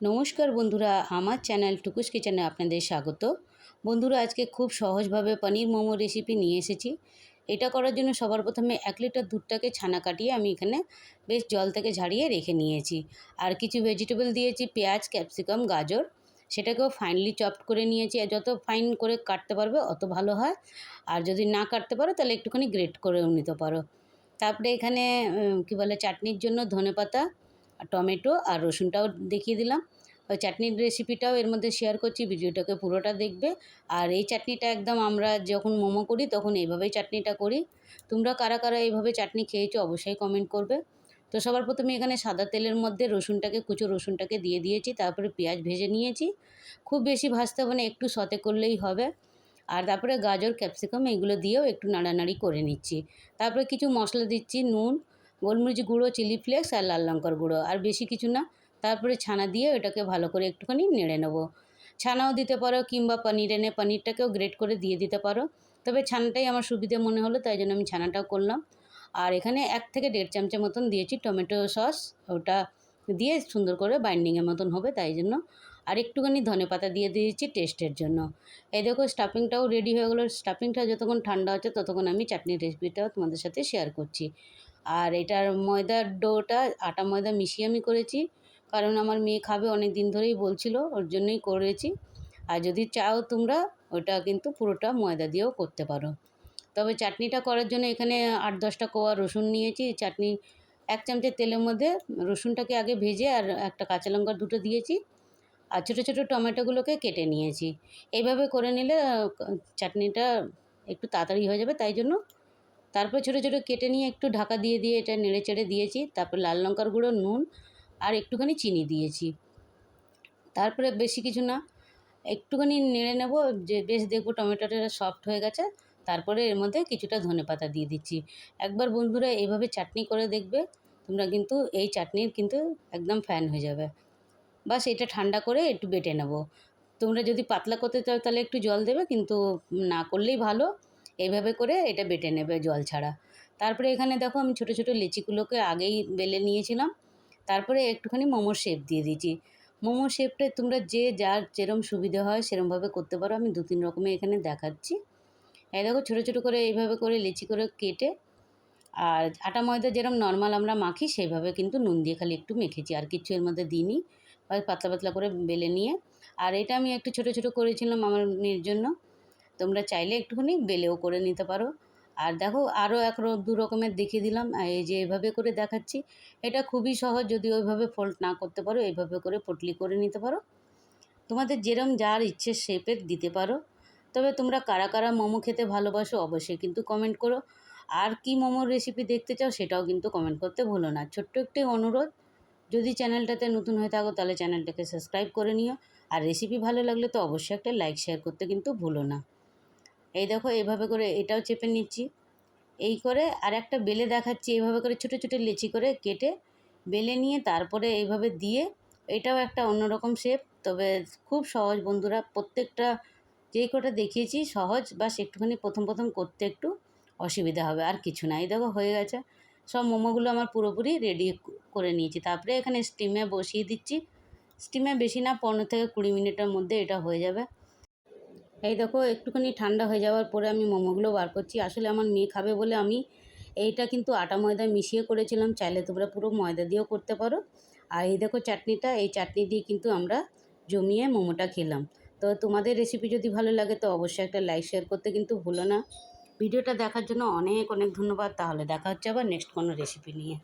নমস্কার বন্ধুরা, আমার চ্যানেল টুকুস কিচেনে আপনাদের স্বাগত। বন্ধুরা, আজকে খুব সহজভাবে পনির মোমো রেসিপি নিয়ে এসেছি। এটা করার জন্য সবার প্রথমে এক লিটার দুধটাকে ছানা কাটিয়ে আমি এখানে বেশ জল থেকে ঝাড়িয়ে রেখে নিয়েছি। আর কিছু ভেজিটেবল দিয়েছি, পেঁয়াজ ক্যাপসিকাম গাজর। সেটাকেও ফাইনলি চপড করে নিয়েছি। আর যত ফাইন করে কাটতে পারবে, অত ভালো হয়। আর যদি না কাটতে পারো, তাহলে একটুখানি গ্রেট করেও নিতে পারো। তারপরে এখানে কী বলে, চাটনির জন্য ধনেপাতা আর টমেটো আর রসুনটাও দেখিয়ে দিলাম। চাটনির রেসিপিটাও এর মধ্যে শেয়ার করছি, ভিডিওটাকে পুরোটা দেখবে। আর এই চাটনিটা একদম আমরা যখন মোমো করি, তখন এইভাবেই চাটনিটা করি। তোমরা কারা কারা এইভাবে চাটনি খেয়েছো অবশ্যই কমেন্ট করবে। তো সবার প্রথমে এখানে সাদা তেলের মধ্যে রসুনটাকে, কুচো রসুনটাকে দিয়ে দিয়েছি, তারপরে পেঁয়াজ ভেজে নিয়েছি। খুব বেশি ভাজতে হবে না, একটু সতে করলেই হবে। আর তারপরে গাজর, ক্যাপসিকাম এগুলো দিয়েও একটু নাড়ানাড়ি করে নিচ্ছি। তারপরে কিছু মশলা দিচ্ছি, নুন গোলমরিচ গুঁড়ো চিলি ফ্লেক্স আর লাল লঙ্কার গুঁড়ো। আর বেশি কিছু না, তারপরে ছানা দিয়ে ওটাকে ভালো করে একটুখানি নেড়ে নেব। ছানাও দিতে পারো কিংবা পনির এনে পনিরটাকেও গ্রেট করে দিয়ে দিতে পারো। তবে ছানাটাই আমার সুবিধে মনে হলো, তাই জন্য আমি ছানাটাও করলাম। আর এখানে এক থেকে দেড় চামচা মতন দিয়েছি টমেটো সস। ওটা দিয়ে সুন্দর করে বাইন্ডিংয়ের মতন হবে, তাই জন্য। আর একটুখানি ধনে পাতা দিয়ে দিয়েছি টেস্টের জন্য। এই দেখো স্টাফিংটাও রেডি হয়ে গেলো। স্টাফিংটা যতক্ষণ ঠান্ডা হচ্ছে ততক্ষণ আমি চাটনির রেসিপিটাও তোমাদের সাথে শেয়ার করছি। আর এটার ময়দার ডোটা, আটা ময়দা মিশিয়ে আমি করেছি। কারণ আমার মেয়ে খাবে অনেক দিন ধরেই বলছিল, ওর জন্যই করেছি। আর যদি চাও তোমরা, ওটা কিন্তু পুরোটা ময়দা দিয়েও করতে পারো। তবে চাটনিটা করার জন্য এখানে আট দশটা কোয়া রসুন নিয়েছি। চাটনি এক চামচের তেলের মধ্যে রসুনটাকে আগে ভেজে আর একটা কাঁচা লঙ্কা দুটো দিয়েছি। আর ছোটো ছোটো টমেটোগুলোকে কেটে নিয়েছি। এইভাবে করে নিলে চাটনিটা একটু তাড়াতাড়ি হয়ে যাবে। তাই জন্য তারপর ছোটো ছোটো কেটে নিয়ে একটু ঢাকা দিয়ে দিয়ে এটা নেড়ে চেড়ে দিয়েছি। তারপর লাল লঙ্কার গুঁড়ো, নুন আর একটুখানি চিনি দিয়েছি। তারপরে বেশি কিছু না, একটুখানি নেড়ে নেব, যে বেশ দেখব টমেটোটা সফট হয়ে গেছে। তারপরে এর মধ্যে কিছুটা ধনে পাতা দিয়ে দিচ্ছি। একবার বন্ধুরা এইভাবে চাটনি করে দেখবে, তোমরা কিন্তু এই চাটনির কিন্তু একদম ফ্যান হয়ে যাবে। বাস এটা ঠান্ডা করে একটু বেটে নেব। তোমরা যদি পাতলা করতে চাও তাহলে একটু জল দেবে, কিন্তু না করলেই ভালো। এইভাবে করে এটা বেটে নেবে জল ছাড়া। তারপরে এখানে দেখো আমি ছোটো ছোটো লিচিগুলোকে আগেই বেলে নিয়েছিলাম। তারপরে একটুখানি মোমোর শেপ দিয়ে দিয়েছি। মোমোর শেপটা তোমরা যে যার যেরম সুবিধা হয় সেরমভাবে করতে পারো। আমি দু তিন রকমের এখানে দেখাচ্ছি। এই দেখো ছোটো ছোটো করে এইভাবে করে লিচি করে কেটে আর আটা ময়দা যেরকম নর্মাল আমরা মাখি সেইভাবে কিন্তু নুন দিয়ে খালি একটু মেখেছি। আর কিছু এর মধ্যে দিইনি। পাতলা পাতলা করে বেলে নিয়ে। আর এটা আমি একটু ছোটো ছোটো করেছিলাম আমার মেয়ের জন্য। তোমরা চাইলে একটুখানি বেলেও করে নিতে পারো। আর দেখো আরও এক দু রকমের দেখিয়ে দিলাম। এই যে এভাবে করে দেখাচ্ছি, এটা খুবই সহজ। যদি ওইভাবে ফোল্ড না করতে পারো, এইভাবে করে পটলি করে নিতে পারো। তোমাদের যেরম যার ইচ্ছে শেপের দিতে পারো। তবে তোমরা কারা কারা মোমো খেতে ভালোবাসো, অবশ্যই কিন্তু কমেন্ট করো। আর কি মোমোর রেসিপি দেখতে চাও, সেটাও কিন্তু কমেন্ট করতে ভুলো না। ছোট্ট একটি অনুরোধ, যদি চ্যানেলটাতে নতুন হয়ে থাকো, তাহলে চ্যানেলটাকে সাবস্ক্রাইব করে নিও। আর রেসিপি ভালো লাগলে তো অবশ্যই একটা লাইক শেয়ার করতে কিন্তু ভুলো না। এই দেখো, এইভাবে করে এটাও চেপে নিচ্ছি। এই করে আর একটা বেলে দেখাচ্ছি, এইভাবে করে ছোটো ছোটো লেচি করে কেটে বেলে নিয়ে তারপরে এইভাবে দিয়ে এটাও একটা অন্যরকম শেপ তবে খুব সহজ বন্ধুরা, প্রত্যেকটা যেই কটা দেখিয়েছি সহজ, বাস একটুখানি প্রথম প্রথম করতে একটু অসুবিধা হবে, আর কিছু না। এই দেখো, হয়ে গেছে। সব মোমোগুলো আমার পুরোপুরি রেডি করে নিয়েছি। তারপরে এখানে স্টিমে বসিয়ে দিচ্ছি। স্টিমে বেশি না, পনেরো থেকে কুড়ি মিনিটের মধ্যে এটা হয়ে যাবে। এই দেখো, একটুখানি ঠান্ডা হয়ে যাওয়ার পরে আমি মোমোগুলো বার করছি। আসলে আমার মেয়ে খাবে বলে আমি এইটা কিন্তু আটা ময়দা মিশিয়ে করেছিলাম। চাইলে তোমরা পুরো ময়দা দিয়েও করতে পারো। আর এই দেখো চাটনিটা, এই চাটনি দিয়ে কিন্তু আমরা জমিয়ে মোমোটা খেলাম। তো তোমাদের রেসিপি যদি ভালো লাগে তো অবশ্যই একটা লাইক শেয়ার করতে কিন্তু ভুলো না। ভিডিওটা দেখার জন্য অনেক অনেক ধন্যবাদ। তাহলে দেখা হচ্ছে আবার নেক্সট কোনো রেসিপি নিয়ে।